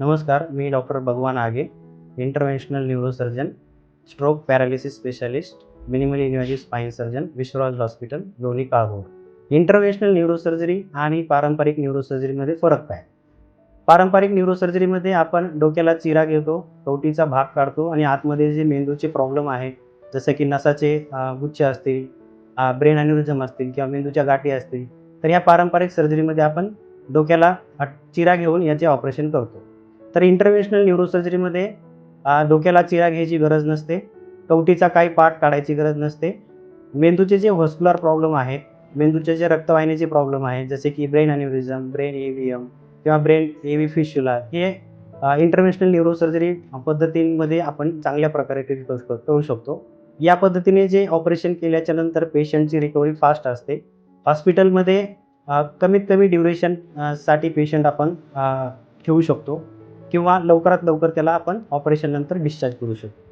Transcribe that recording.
नमस्कार मी doctor Bhagwan Aage interventional neurosurgeon stroke paralysis specialist minimal invasive spine surgeon Vishwaraj hospital Loni Kalbhor. Interventional neurosurgery आणि पारंपरिक न्यूरोसर्जरीमध्ये फरक काय? पारंपरिक न्यूरोसर्जरीमध्ये आपण डोक्याला चिरा घेतो कवटीचा भाग काढतो आणि आतमध्ये जे मेंदूचे प्रॉब्लेम आहे जसं की नसाचे गुच्छ असतील ब्रेन अॅन्युरिझम असतील किंवा मेंदूच्या गाठी असतील तर या पारंपरिक सर्जरीमध्ये आपण डोक्याला चिरा घेऊन याचे ऑपरेशन करतो. तर इंटरव्हेन्शनल न्यूरोसर्जरीमध्ये डोक्याला चिरा घ्यायची गरज नसते. कवटीचा काही पार्ट काढायची गरज नसते. मेंदूचे जे व्हस्क्युलर प्रॉब्लेम आहेत मेंदूचे जे रक्तवाहिनीचे प्रॉब्लेम आहेत जसे की ब्रेन अॅन्युरिझम ब्रेन एव्हीएम किंवा ब्रेन एव्ही फिशुला हे इंटरनॅशनल न्यूरोसर्जरी पद्धतींमध्ये आपण चांगल्या प्रकारे ट्रीट करू शकतो. या पद्धतीने जे ऑपरेशन केल्याच्यानंतर पेशंटची रिकव्हरी फास्ट असते. हॉस्पिटलमध्ये कमीत कमी ड्युरेशनसाठी पेशंट आपण ठेवू शकतो. किंवा लवकरात लवकर त्याला आपण ऑपरेशन नंतर डिस्चार्ज करू शकतो.